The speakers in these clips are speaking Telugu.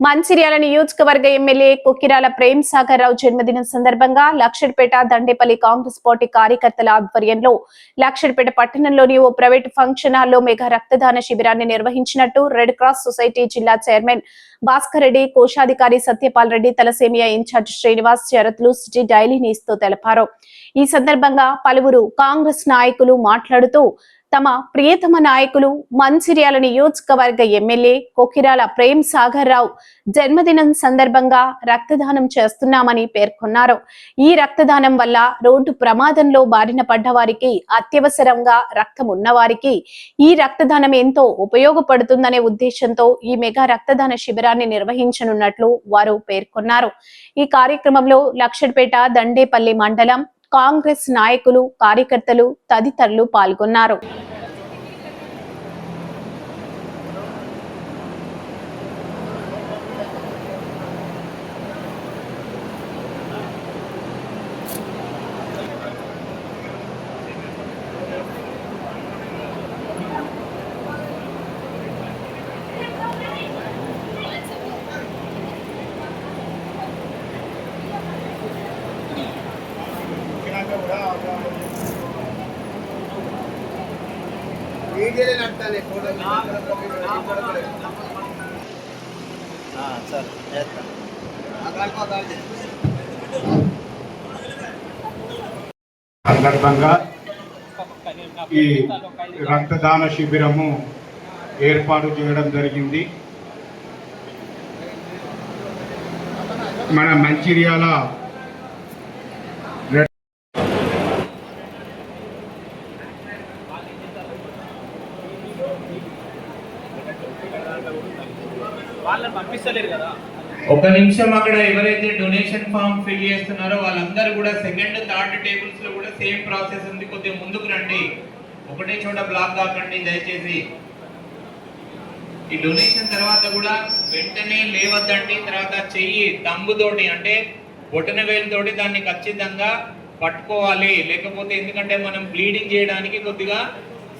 మంచిర్యాల నియోజకవర్గ ఎమ్మెల్యే కొక్కిరాల ప్రేమ్ సాగర్ రావు జన్మదినం సందర్భంగా లక్షడ్పేట దండేపల్లి కాంగ్రెస్ పార్టీ కార్యకర్తల ఆధ్వర్యంలో లక్షడ్పేట పట్టణంలోని ఓ ప్రైవేట్ ఫంక్షన్ హాల్లో మెగా రక్తదాన శిబిరాన్ని నిర్వహించినట్టు రెడ్ క్రాస్ సొసైటీ జిల్లా చైర్మన్ భాస్కర్ రెడ్డి కోశాధికారి సత్యపాల్ రెడ్డి తలసేమియా ఇన్ఛార్జ్ శ్రీనివాస్ శరత్లు సిటీ డైలీ న్యూస్తో తెలిపారు. ఈ సందర్భంగా పలువురు కాంగ్రెస్ నాయకులు మాట్లాడుతూ తమ ప్రియతమ నాయకులు మంచిర్యాల నియోజకవర్గ ఎమ్మెల్యే కొకిరాల ప్రేమ్ సాగర్ రావు జన్మదినం సందర్భంగా రక్తదానం చేస్తున్నామని పేర్కొన్నారు. ఈ రక్తదానం వల్ల రోడ్డు ప్రమాదంలో బారిన పడ్డ వారికి అత్యవసరంగా రక్తం ఉన్నవారికి ఈ రక్తదానం ఎంతో ఉపయోగపడుతుందనే ఉద్దేశంతో ఈ మెగా రక్తదాన శిబిరాన్ని నిర్వహించనున్నట్లు వారు పేర్కొన్నారు. ఈ కార్యక్రమంలో లక్షడ్పేట దండేపల్లి మండలం కాంగ్రెస్ నాయకులు కార్యకర్తలు తదితరులు పాల్గొన్నారు. వీడియోలే నడతాను ఫోటో సార్ సందర్భంగా ఈ రక్తదాన శిబిరము ఏర్పాటు చేయడం జరిగింది. మన మంచిర్యాల ఒక నిమిషం అక్కడ ఎవరైతే డొనేషన్ ఫామ్ ఫిల్ చేస్తున్నారో వాళ్ళందరూ కూడా సెకండ్ థర్డ్ టేబుల్స్లో కూడా సేమ్ ప్రాసెస్ ఉంది. కొద్దిగా ముందుకు రండి. ఒకటే చోట బ్లాక్ కాకండి దయచేసి. ఈ డొనేషన్ తర్వాత కూడా వెంటనే లేవద్దండి. తర్వాత చెయ్యి తంబుతోటి అంటే బొటన వేలుతోటి దాన్ని ఖచ్చితంగా పట్టుకోవాలి. లేకపోతే ఎందుకంటే మనం బ్లీడింగ్ చేయడానికి కొద్దిగా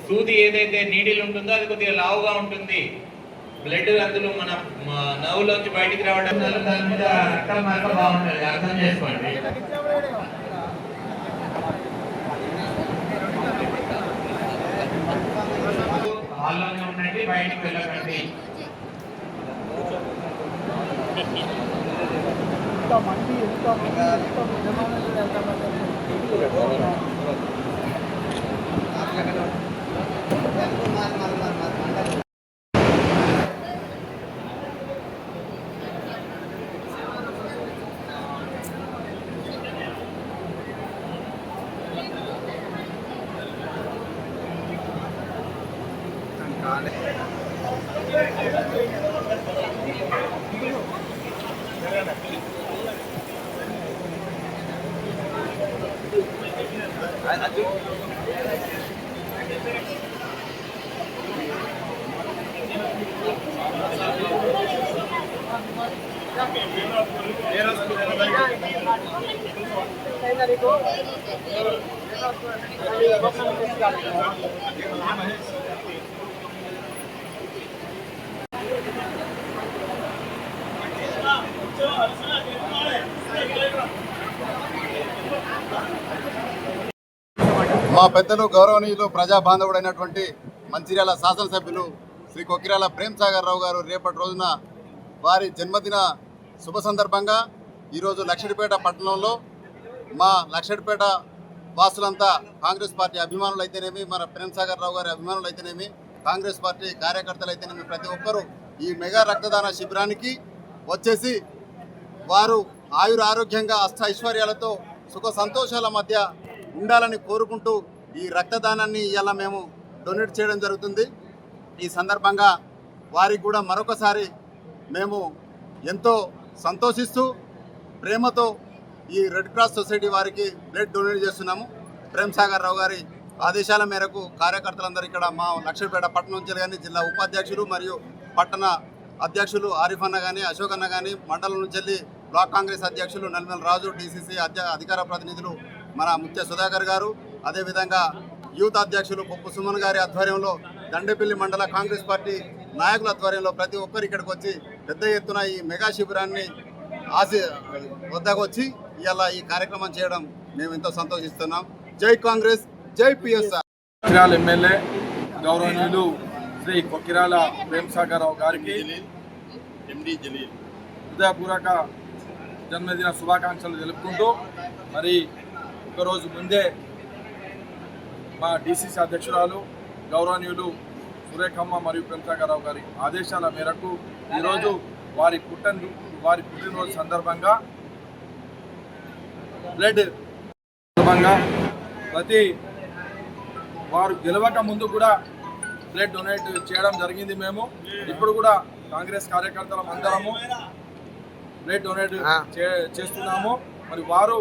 సూది ఏదైతే నీడిల్ ఉంటుందో అది కొద్దిగా లావుగా ఉంటుంది. బ్లడ్ అందులో మన నవ్వులోంచి బయటికి రావడం దాని మీద రక్తం మార్క బాగుంటుంది అర్థం చేసుకోండి హాల్లోనే ఉండండి బయటికి వెళ్ళకండి Gracias. మా పెద్దలు గౌరవనీయులు ప్రజాబాంధవుడైనటువంటి మంచిర్యాల శాసనసభ్యులు శ్రీ కొక్కిరాల ప్రేమ్ సాగర్ రావు గారు రేపటి రోజున వారి జన్మదిన శుభ సందర్భంగా ఈరోజు లక్షడిపేట పట్టణంలో మా లక్షడిపేట వాసులంతా కాంగ్రెస్ పార్టీ అభిమానులు అయితేనేమి మన ప్రేమ్ సాగర్ రావు గారి అభిమానులు అయితేనేమి కాంగ్రెస్ పార్టీ కార్యకర్తలు అయితేనేమి ప్రతి ఒక్కరూ ఈ మెగా రక్తదాన శిబిరానికి వచ్చేసి వారు ఆయుర ఆరోగ్యంగా అష్ట ఐశ్వర్యాలతో సుఖ సంతోషాల మధ్య ఉండాలని కోరుకుంటూ ఈ రక్తదానాన్ని ఇలా మేము డొనేట్ చేయడం జరుగుతుంది. ఈ సందర్భంగా వారికి కూడా మరొకసారి మేము ఎంతో సంతోషిస్తూ ప్రేమతో ఈ రెడ్ క్రాస్ సొసైటీ వారికి బ్లడ్ డొనేట్ చేస్తున్నాము. ప్రేమ్ సాగర్ రావు గారి ఆదేశాల మేరకు కార్యకర్తలందరూ ఇక్కడ మా లక్ష్మీపేట పట్టణం నుంచి కానీ జిల్లా ఉపాధ్యక్షులు మరియు పట్టణ అధ్యక్షులు ఆరిఫ్ అన్న కానీ అశోక్ అన్న కానీ మండలం నుంచి వెళ్ళి బ్లాక్ కాంగ్రెస్ అధ్యక్షులు నల్మెల రాజు డీసీసీ అధ్య అధికార ప్రతినిధులు మన ముత్య సుధాకర్ గారు. అదేవిధంగా యూత్ అధ్యక్షులు పొప్పు సుమన్ గారి ఆధ్వర్యంలో దండేపల్లి మండల కాంగ్రెస్ పార్టీ నాయకుల ఆధ్వర్యంలో ప్రతి ఒక్కరు ఇక్కడికి వచ్చి పెద్ద ఎత్తున ఈ మెగా శిబిరాన్ని ఆశ వద్దకు వచ్చి ఇవాళ ఈ కార్యక్రమం చేయడం మేము ఎంతో సంతోషిస్తున్నాం. జై కాంగ్రెస్ జై పిఎస్ఆర్. ఎమ్మెల్యే గౌరవనీయులు శ్రీ కొకిరాల ప్రేమసాగరరావు గారికి ఎండి జలీల్ హృదయపూర్వక జన్మదిన శుభాకాంక్షలు తెలుపుకుంటూ మరి ఒకరోజు ముందే మా డిసిసి అధ్యక్షురాలు గౌరవనీయులు సురేఖమ్మ మరియు ప్రేమసాగరరావు గారి ఆదేశాల మేరకు ఈరోజు వారి పుట్టిన వారి పుట్టినరోజు సందర్భంగా బ్లడ్ సందర్భంగా ప్రతి వారు గెలవక ముందు కూడా బ్లడ్ డొనేట్ చేయడం జరిగింది మేము. ఇప్పుడు కూడా కాంగ్రెస్ కార్యకర్తలం అందరము బ్లడ్ డొనేట్ చే- చేస్తున్నాము. మరి వారు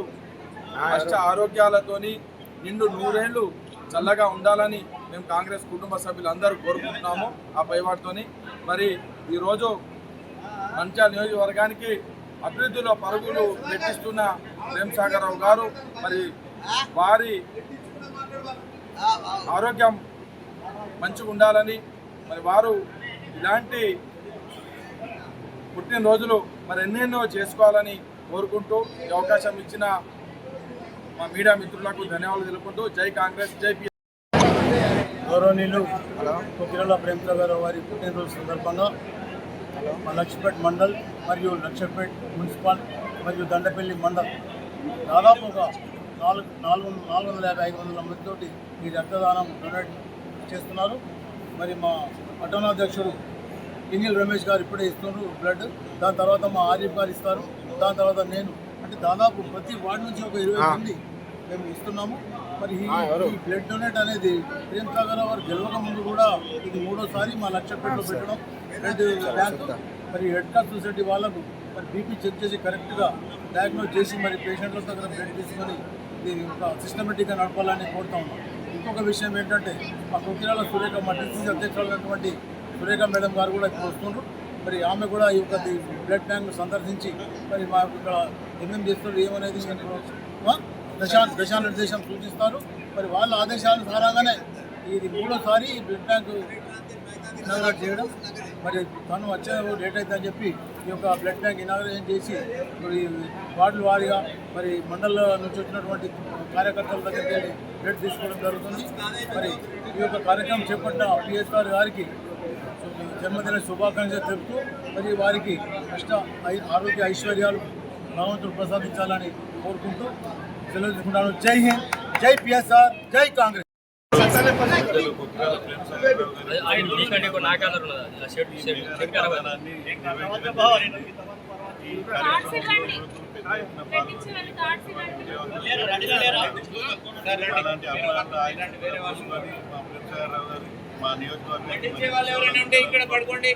అష్ట ఆరోగ్యాలతోని నిండు నూరేళ్ళు చల్లగా ఉండాలని మేము కాంగ్రెస్ కుటుంబ సభ్యులందరూ కోరుకుంటున్నాము ఆ పైవాటితోని. మరి ఈరోజు మంచాల నియోజకవర్గానికి అభివృద్ధిలో పరుగులు పెట్టిస్తున్న ప్రేమసాగరరావు గారు మరి వారి ఆరోగ్యం మంచిగా ఉండాలని మరి వారు ఇలాంటి పుట్టినరోజులు మరి ఎన్నెన్నో చేసుకోవాలని కోరుకుంటూ ఈ అవకాశం ఇచ్చిన మా మీడియా మిత్రులకు ధన్యవాదాలు తెలుపుకుంటూ జై కాంగ్రెస్ జై పి గౌరవనీయులు ప్రేమతో ప్రేమసాగర్ వారి పుట్టినరోజు సందర్భంగా మా లక్ష్మీపేట మండల్ మరియు లక్ష్మీపేట మున్సిపల్ మరియు దండపల్లి మండల్ దాదాపు ఒక నాలుగు నాలుగు నాలుగు వందల యాభై ఐదు వందల మందితోటి ఈ రక్తదానం డొనేట్ చేస్తున్నారు. మరి మా పట్టణాధ్యక్షుడు పింగిల్ రమేష్ గారు ఇప్పుడే ఇస్తున్నారు బ్లడ్. దాని తర్వాత మా ఆరిఫ్ గారు ఇస్తారు. దాని తర్వాత నేను. అంటే దాదాపు ప్రతి వార్డు నుంచి ఒక ఇరవై మంది మేము ఇస్తున్నాము. మరి ఈ బ్లడ్ డొనేట్ అనేది ప్రేమ్ సాగర్ వారు గెలవక ముందు కూడా ఇది మూడోసారి మా లక్షపేటలో పెట్టడం. బ్లడ్ బ్యాంక్ మరి హెడ్ కార్డ్ సొసైటీ వాళ్ళకు మరి బీపీ చెక్ చేసి కరెక్ట్గా డయాగ్నోస్ చేసి మరి పేషెంట్ల దగ్గర బ్లడ్ తీసుకొని ఇది ఒక సిస్టమేటిక్గా నడపాలని కోరుతా ఉన్నాం. ఇంకొక విషయం ఏంటంటే మా కుకిరాల సురేఖ మా టీసీ అధ్యక్షులైనటువంటి సురేఖ మేడం గారు కూడా ఇప్పుడు వస్తున్నారు మరి ఆమె కూడా ఈ యొక్క బ్లడ్ బ్యాంక్ సందర్శించి మరి మా ఇక్కడ ఏమేమి చేస్తున్నారు ఏమనేది నేను, దశా దశానిర్దేశం సూచిస్తారు. మరి వాళ్ళ ఆదేశానుసారంగానే ఇది మూడోసారి ఈ బ్లడ్ బ్యాంక్ చేయడం. మరి తను వచ్చే డేట్ అని చెప్పి ఈ యొక్క బ్లడ్ బ్యాంక్ ఇనాగ్రేషన్ చేసి మరి వార్డుల వారీగా మరి మండల నుంచి వచ్చినటువంటి కార్యకర్తల దగ్గరికి వెళ్ళి బ్లడ్ తీసుకోవడం జరుగుతుంది. మరి ఈ యొక్క కార్యక్రమం చేపట్టిన పిఎస్ఆర్ గారికి జన్మదిన శుభాకాంక్షలు తెలుపుతూ మరి వారికి అష్ట ఐ- ఆరోగ్య ఐశ్వర్యాలు భగవంతుడు ప్రసాదించాలని కోరుకుంటూ సెలవు తీసుకుంటాను. జై హింద్ జై పిఎస్ఆర్ జై కాంగ్రెస్. మా మా నియోజకవర్గం ఎవరైనా ఉంటే ఇక్కడ పడుకోండి.